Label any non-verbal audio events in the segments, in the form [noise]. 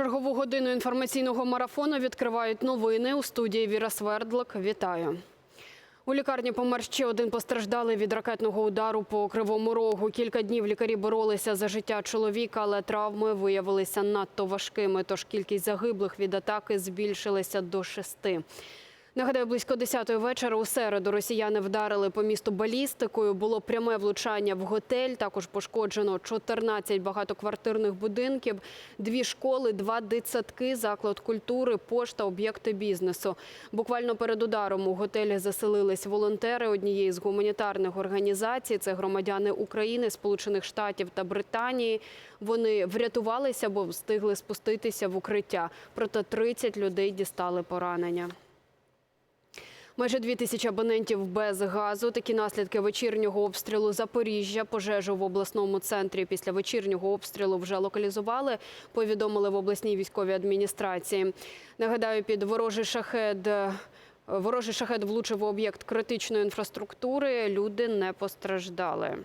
Чергову годину інформаційного марафону відкривають новини у студії Віра Свердлик. Вітаю. У лікарні помер ще один постраждалий від ракетного удару по Кривому Рогу. Кілька днів лікарі боролися за життя чоловіка, але травми виявилися надто важкими, тож кількість загиблих від атаки збільшилася до шести. Нагадаю, близько 10-ї вечора у середу росіяни вдарили по місту балістикою. Було пряме влучання в готель. Також пошкоджено 14 багатоквартирних будинків, дві школи, два дитсадки, заклад культури, пошта, об'єкти бізнесу. Буквально перед ударом у готелі заселились волонтери однієї з гуманітарних організацій. Це громадяни України, Сполучених Штатів та Британії. Вони врятувалися, бо встигли спуститися в укриття. Проте 30 людей дістали поранення. Майже дві тисячі абонентів без газу. Такі наслідки вечірнього обстрілу Запоріжжя. Пожежу в обласному центрі після вечірнього обстрілу вже локалізували. Повідомили в обласній військовій адміністрації. Нагадаю, під ворожий шахед. Ворожий шахет влучив у об'єкт критичної інфраструктури. Люди не постраждали.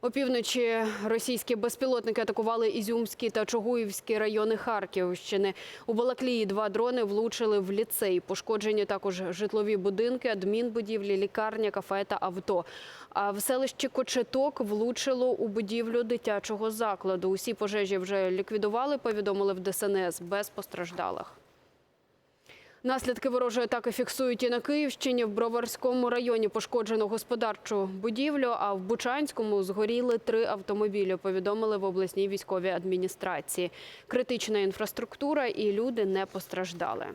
Опівночі російські безпілотники атакували Ізюмський та Чугуївський райони Харківщини. У Балаклії два дрони влучили в ліцей. Пошкоджені також житлові будинки, адмінбудівлі, лікарня, кафе та авто. А в селищі Кочеток влучило у будівлю дитячого закладу. Усі пожежі вже ліквідували, повідомили в ДСНС без постраждалих. Наслідки ворожої атаки фіксують і на Київщині. В Броварському районі пошкоджено господарчу будівлю, а в Бучанському згоріли три автомобілі, повідомили в обласній військовій адміністрації. Критична інфраструктура і люди не постраждали.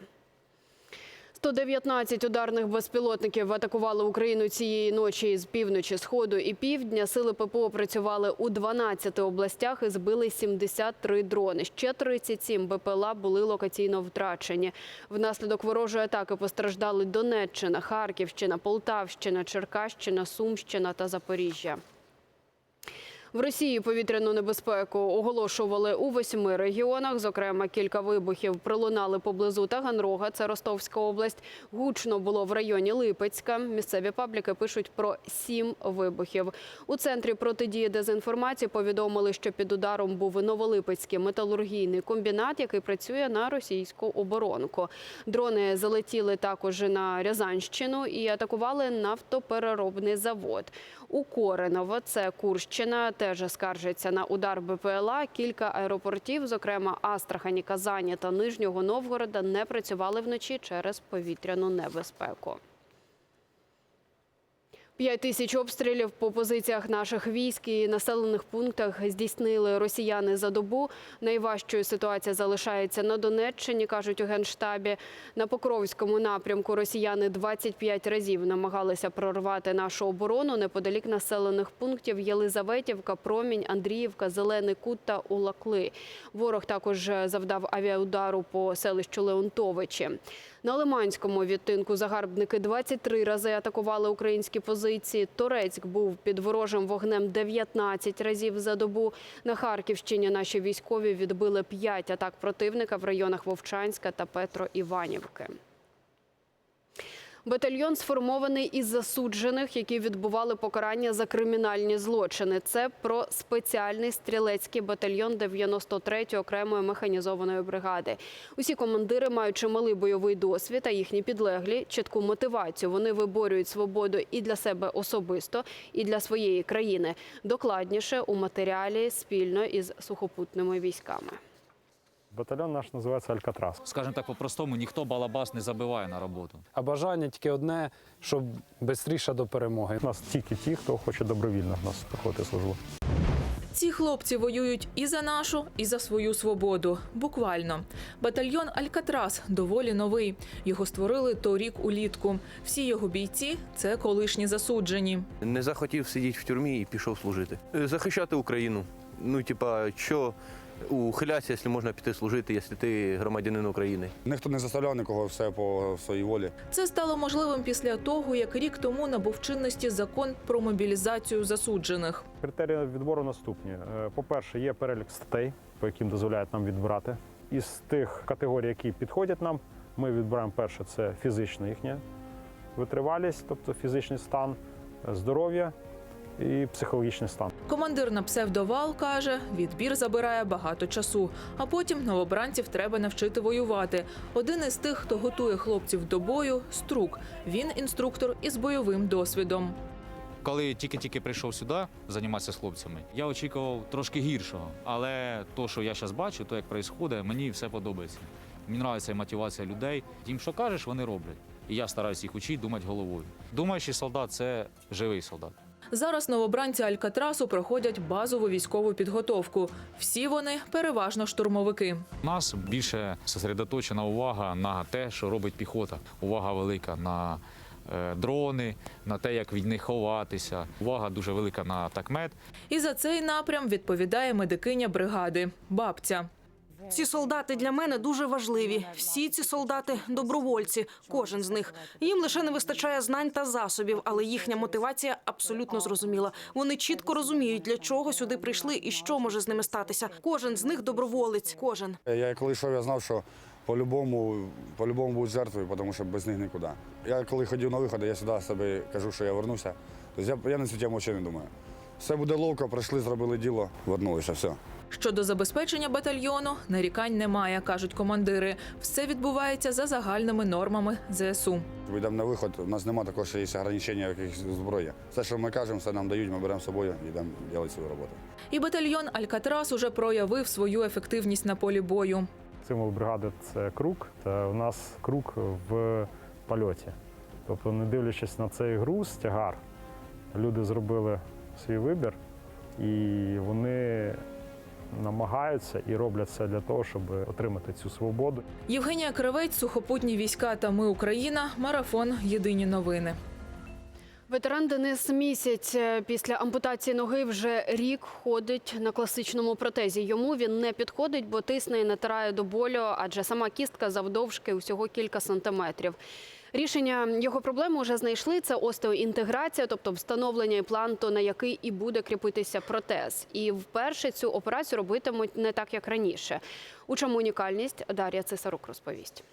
119 ударних безпілотників атакували Україну цієї ночі з півночі, сходу і півдня. Сили ППО працювали у 12 областях і збили 73 дрони. Ще 37 БПЛА були локаційно втрачені. Внаслідок ворожої атаки постраждали Донеччина, Харківщина, Полтавщина, Черкащина, Сумщина та Запоріжжя. В Росії повітряну небезпеку оголошували у восьми регіонах. Зокрема, кілька вибухів пролунали поблизу Таганрога, це Ростовська область. Гучно було в районі Липецька. Місцеві пабліки пишуть про сім вибухів. У центрі протидії дезінформації повідомили, що під ударом був Новолипецький металургійний комбінат, який працює на російську оборонку. Дрони залетіли також на Рязанщину і атакували нафтопереробний завод. У Кореново, це Курщина, теж скаржиться на удар БПЛА. Кілька аеропортів, зокрема Астрахані, Казані та Нижнього Новгорода, не працювали вночі через повітряну небезпеку. П'ять тисяч обстрілів по позиціях наших військ і населених пунктах здійснили росіяни за добу. Найважчою ситуація залишається на Донеччині, кажуть у генштабі. На Покровському напрямку росіяни 25 разів намагалися прорвати нашу оборону неподалік населених пунктів Єлизаветівка, Промінь, Андріївка, Зелений Кут та Улакли. Ворог також завдав авіаудару по селищу Леонтовичі. На Лиманському відтинку загарбники 23 рази атакували українські позиції. Торецьк був під ворожим вогнем 19 разів за добу. На Харківщині наші військові відбили 5 атак противника в районах Вовчанська та Петро-Іванівки. Батальйон сформований із засуджених, які відбували покарання за кримінальні злочини. Це про спеціальний стрілецький батальйон 93-ї окремої механізованої бригади. Усі командири мають чималий бойовий досвід, а їхні підлеглі чітку мотивацію. Вони виборюють свободу і для себе особисто, і для своєї країни. Докладніше у матеріалі спільно із сухопутними військами. Батальйон наш називається Алькатрас. Скажімо так, по-простому, ніхто балабас не забиває на роботу. А бажання тільки одне, щоб швидше до перемоги. У нас тільки ті, хто хоче добровільно в нас проходити службу. Ці хлопці воюють і за нашу, і за свою свободу. Буквально. Батальйон Алькатрас доволі новий. Його створили торік улітку. Всі його бійці це колишні засуджені. Не захотів сидіти в тюрмі і пішов служити. Захищати Україну. Ну, типа, що ухилятися, якщо можна піти служити, якщо ти громадянин України. Ніхто не заставляв нікого все по своїй волі. Це стало можливим після того, як рік тому набув чинності закон про мобілізацію засуджених. Критерії відбору наступні. Е, По-перше, є перелік статей, по яким дозволяють нам відбирати. Із тих категорій, які підходять нам, ми відбираємо перше це фізична їхня витривалість, тобто фізичний стан, е, здоров'я і психологічний стан. Командир на псевдовал каже, відбір забирає багато часу, а потім новобранців треба навчити воювати. Один із тих, хто готує хлопців до бою, струк. Він інструктор із бойовим досвідом. Коли тільки-тільки прийшов сюди займатися з хлопцями, я очікував трошки гіршого. Але то, що я зараз бачу, то як відбувається, мені все подобається. Мені подобається мотивація людей. Їм що кажеш, вони роблять. І я стараюся їх вчити думати головою. Думаючий солдат це живий солдат. Зараз новобранці Алькатрасу проходять базову військову підготовку. Всі вони переважно штурмовики. У нас більше сосредоточена увага на те, що робить піхота. Увага велика на е, дрони, на те, як від них ховатися. Увага дуже велика на такмет. І за цей напрям відповідає медикиня бригади бабця. Ці солдати для мене дуже важливі. Всі ці солдати добровольці, кожен з них. Їм лише не вистачає знань та засобів, але їхня мотивація абсолютно зрозуміла. Вони чітко розуміють, для чого сюди прийшли і що може з ними статися. Кожен з них доброволець. Кожен. Я коли йшов, я знав, що по-любому, по-любому будуть жертвою, тому що без них нікуди. Я коли ходив на виходи, я завжди собі кажу, що я вернуся. Тобто я, я на цю тему взагалі не думаю. Все буде ловко, прийшли, зробили діло, вернулися, все. Щодо забезпечення батальйону, нарікань немає, кажуть командири. Все відбувається за загальними нормами ЗСУ. Ми йдемо на виход, у нас немає такого, що є ограничення якихось зброї. Все, що ми кажемо, все нам дають, ми беремо з собою і йдемо робити свою роботу. І батальйон Алькатрас уже проявив свою ефективність на полі бою. Символ бригади це круг. Це у нас круг в польоті. Тобто, не дивлячись на цей груз, тягар, люди зробили свій вибір і вони намагаються і роблять все для того, щоб отримати цю свободу. Євгенія Кравець, сухопутні війська та ми Україна. Марафон. Єдині новини. Ветеран Денис місяць після ампутації ноги вже рік ходить на класичному протезі. Йому він не підходить, бо тисне і натирає до болю, адже сама кістка завдовжки усього кілька сантиметрів. Рішення його проблеми вже знайшли. Це остеоінтеграція, тобто встановлення імпланту, на який і буде кріпитися протез. І вперше цю операцію робитимуть не так, як раніше. У чому унікальність Дар'я Цесарук розповість.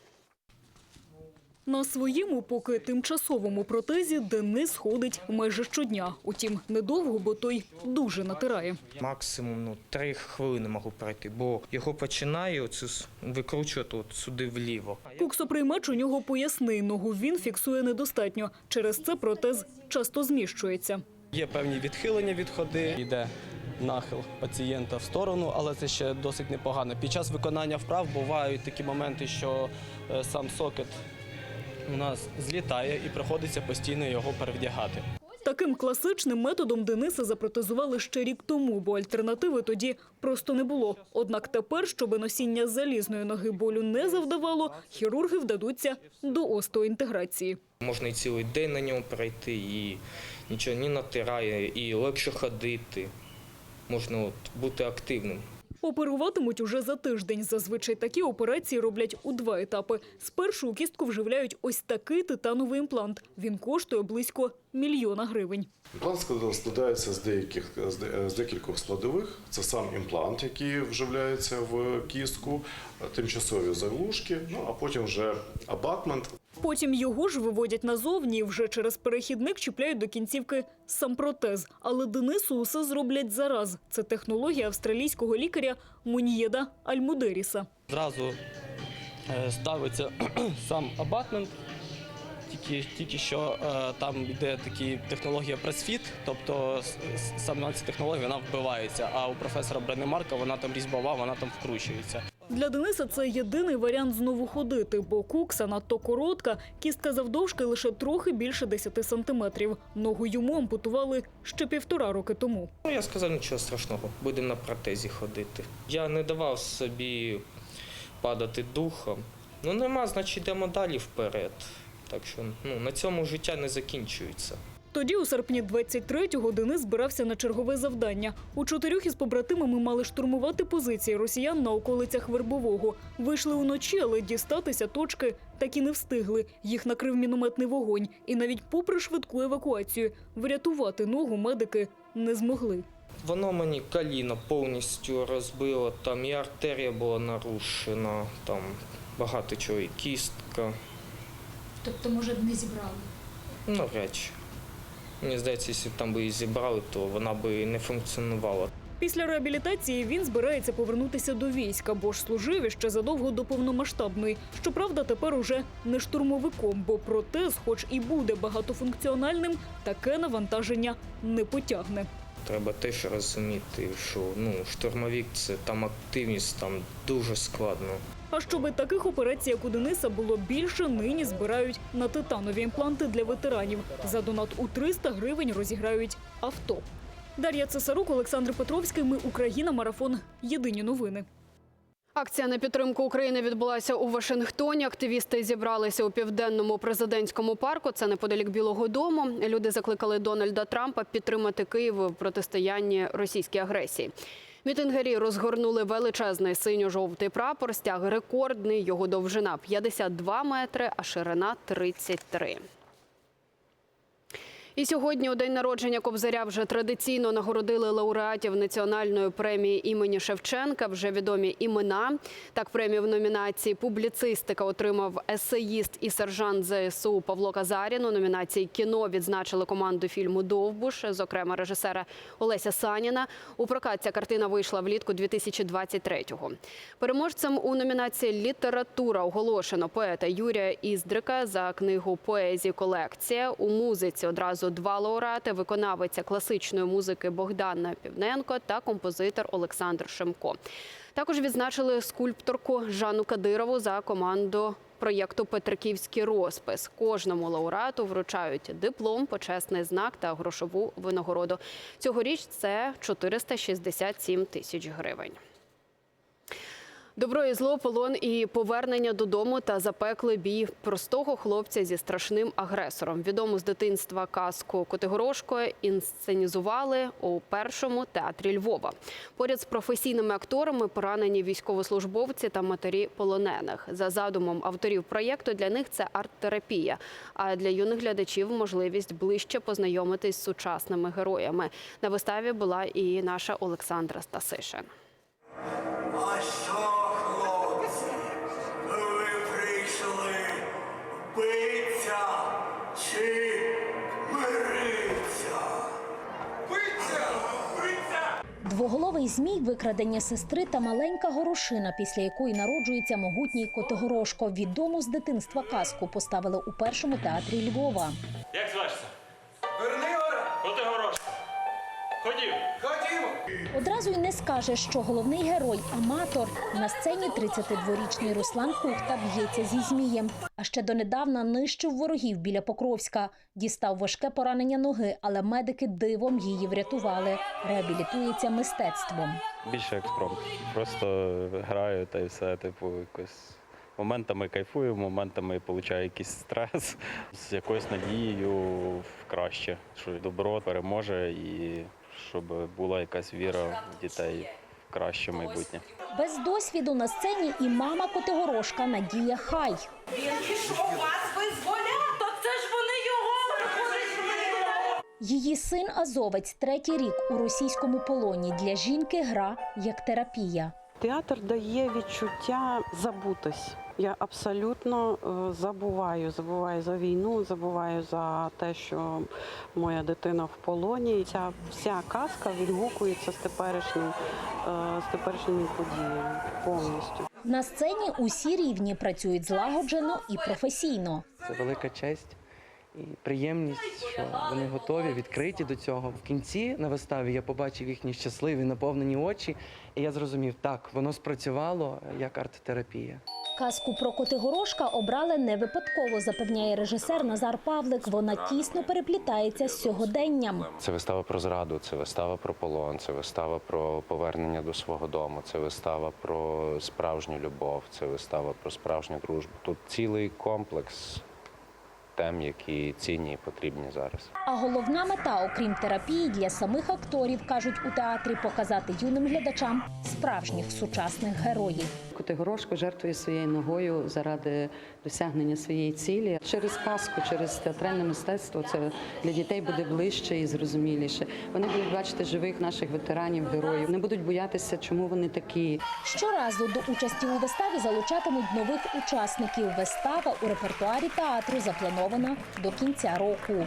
На своєму поки тимчасовому протезі Денис ходить майже щодня. Утім, недовго, бо той дуже натирає. Максимум ну, 3 хвилини можу пройти, бо його починаю оцю с- викручувати от сюди вліво. Куксоприймач у нього поясний, ногу він фіксує недостатньо. Через це протез часто зміщується. Є певні відхилення від ходи, йде нахил пацієнта в сторону, але це ще досить непогано. Під час виконання вправ бувають такі моменти, що е, сам сокет у нас злітає і приходиться постійно його перевдягати. Таким класичним методом Дениса запротезували ще рік тому, бо альтернативи тоді просто не було. Однак тепер, щоби носіння залізної ноги болю не завдавало, хірурги вдадуться до остеоінтеграції. Можна і цілий день на ньому пройти, і нічого не натирає, і легше ходити. Можна от, бути активним. Оперуватимуть уже за тиждень. Зазвичай такі операції роблять у два етапи. Спершу у кістку вживляють ось такий титановий імплант. Він коштує близько мільйона гривень. Імплант склад- складається з деяких з декількох складових. Це сам імплант, який вживляється в кістку, тимчасові заглушки, ну а потім вже абатмент. Потім його ж виводять назовні і вже через перехідник чіпляють до кінцівки сам протез. Але Денису усе зроблять зараз. Це технологія австралійського лікаря Мунієда Альмудеріса. Зразу е, ставиться [clears throat] сам абатмент, тільки, тільки що е, там йде такі технологія пресфіт, тобто с- с- ця технологія вона вбивається, а у професора Бренемарка вона там різьбова, вона там вкручується. Для Дениса це єдиний варіант знову ходити, бо кукса надто коротка, кістка завдовжки лише трохи більше 10 сантиметрів. Ногу йому ампутували ще півтора роки тому. Ну, я сказав, нічого страшного, будемо на протезі ходити. Я не давав собі падати духом. Ну нема, значить йдемо далі вперед. Так що ну, на цьому життя не закінчується. Тоді, у серпні 23-го, Денис збирався на чергове завдання. У чотирьох із побратимами мали штурмувати позиції росіян на околицях Вербового. Вийшли уночі, але дістатися точки так і не встигли. Їх накрив мінометний вогонь. І навіть попри швидку евакуацію, врятувати ногу медики не змогли. Воно мені коліно повністю розбило, там і артерія була нарушена, там багато чого, і кістка. Тобто, може, б не зібрали. Навряд чи. Мені здається, якщо б там би її зібрали, то вона би не функціонувала. Після реабілітації він збирається повернутися до війська, бо ж служив іще задовго до повномасштабної. Щоправда, тепер уже не штурмовиком, бо протез, хоч і буде багатофункціональним, таке навантаження не потягне. Треба теж розуміти, що ну, штурмовик це там активність, там дуже складно. А щоби таких операцій, як у Дениса, було більше, нині збирають на титанові імпланти для ветеранів. За донат у 300 гривень розіграють авто. Дар'я Цесарук, Олександр Петровський. Ми Україна. Марафон. Єдині новини. Акція на підтримку України відбулася у Вашингтоні. Активісти зібралися у південному президентському парку. Це неподалік Білого Дому. Люди закликали Дональда Трампа підтримати Київ в протистоянні російській агресії. Мітингері розгорнули величезний синьо-жовтий прапор. Стяг рекордний. Його довжина 52 метри, а ширина 33. І сьогодні, у день народження Кобзаря, вже традиційно нагородили лауреатів національної премії імені Шевченка. Вже відомі імена. Так, премію в номінації Публіцистика отримав есеїст і сержант ЗСУ Павло Казарін. У номінації кіно відзначили команду фільму Довбуш, зокрема режисера Олеся Саніна. У прокат ця картина вийшла влітку 2023-го. Переможцем у номінації Література оголошено поета Юрія Іздрика за книгу Поезії колекція. У музиці одразу два лауреати: виконавиця класичної музики Богдана Півненко та композитор Олександр Шемко. Також відзначили скульпторку Жанну Кадирову за команду проєкту Петриківський розпис. Кожному лауреату вручають диплом, почесний знак та грошову винагороду. Цьогоріч це 467 тисяч гривень. Добро і зло, полон і повернення додому та запеклий бій простого хлопця зі страшним агресором. Відому з дитинства казку Котигорошко інсценізували у першому театрі Львова. Поряд з професійними акторами поранені військовослужбовці та матері полонених. За задумом авторів проєкту для них це арт-терапія. А для юних глядачів можливість ближче познайомитись з сучасними героями. На виставі була і наша Олександра Стасишин. Двоголовий змій, викрадення сестри та маленька горошина, після якої народжується могутній Котигорошко. Відому з дитинства казку поставили у першому театрі Львова. Як звешся? Ходів. Ходімо. Одразу й не скаже, що головний герой аматор на сцені 32-річний Руслан Кухта б'ється зі змієм. А ще донедавна нищив ворогів біля Покровська. Дістав важке поранення ноги, але медики дивом її врятували. Реабілітується мистецтвом. Більше експромт. Просто граю та й все, типу, якось. Моментами кайфую, моментами получаю якийсь стрес з якоюсь надією в краще, що добро переможе і щоб була якась віра в дітей в краще майбутнє. Без досвіду на сцені і мама Котигорошка Надія Хай. Він пішов вас визволяти, то це ж вони його Її син Азовець третій рік у російському полоні. Для жінки гра як терапія. Театр дає відчуття забутись. Я абсолютно е, забуваю, забуваю за війну, забуваю за те, що моя дитина в полоні. Ця вся казка відгукується з теперішнім, е, з теперішніми подіями повністю. На сцені усі рівні працюють злагоджено і професійно. Це велика честь і приємність, що вони готові, відкриті до цього. В кінці на виставі я побачив їхні щасливі, наповнені очі, і я зрозумів, так, воно спрацювало як арт-терапія. Казку про Котигорошка обрали не випадково, запевняє режисер Назар Павлик. Вона тісно переплітається з сьогоденням. Це вистава про зраду, це вистава про полон, це вистава про повернення до свого дому, це вистава про справжню любов, це вистава про справжню дружбу. Тут цілий комплекс тем, які цінні і потрібні зараз. А головна мета, окрім терапії, для самих акторів кажуть у театрі показати юним глядачам справжніх сучасних героїв. Котигорошко жертвує своєю ногою заради досягнення своєї цілі. Через казку, через театральне мистецтво це для дітей буде ближче і зрозуміліше. Вони будуть бачити живих наших ветеранів, героїв. Не будуть боятися, чому вони такі. Щоразу до участі у виставі залучатимуть нових учасників. Вистава у репертуарі театру запланована до кінця року.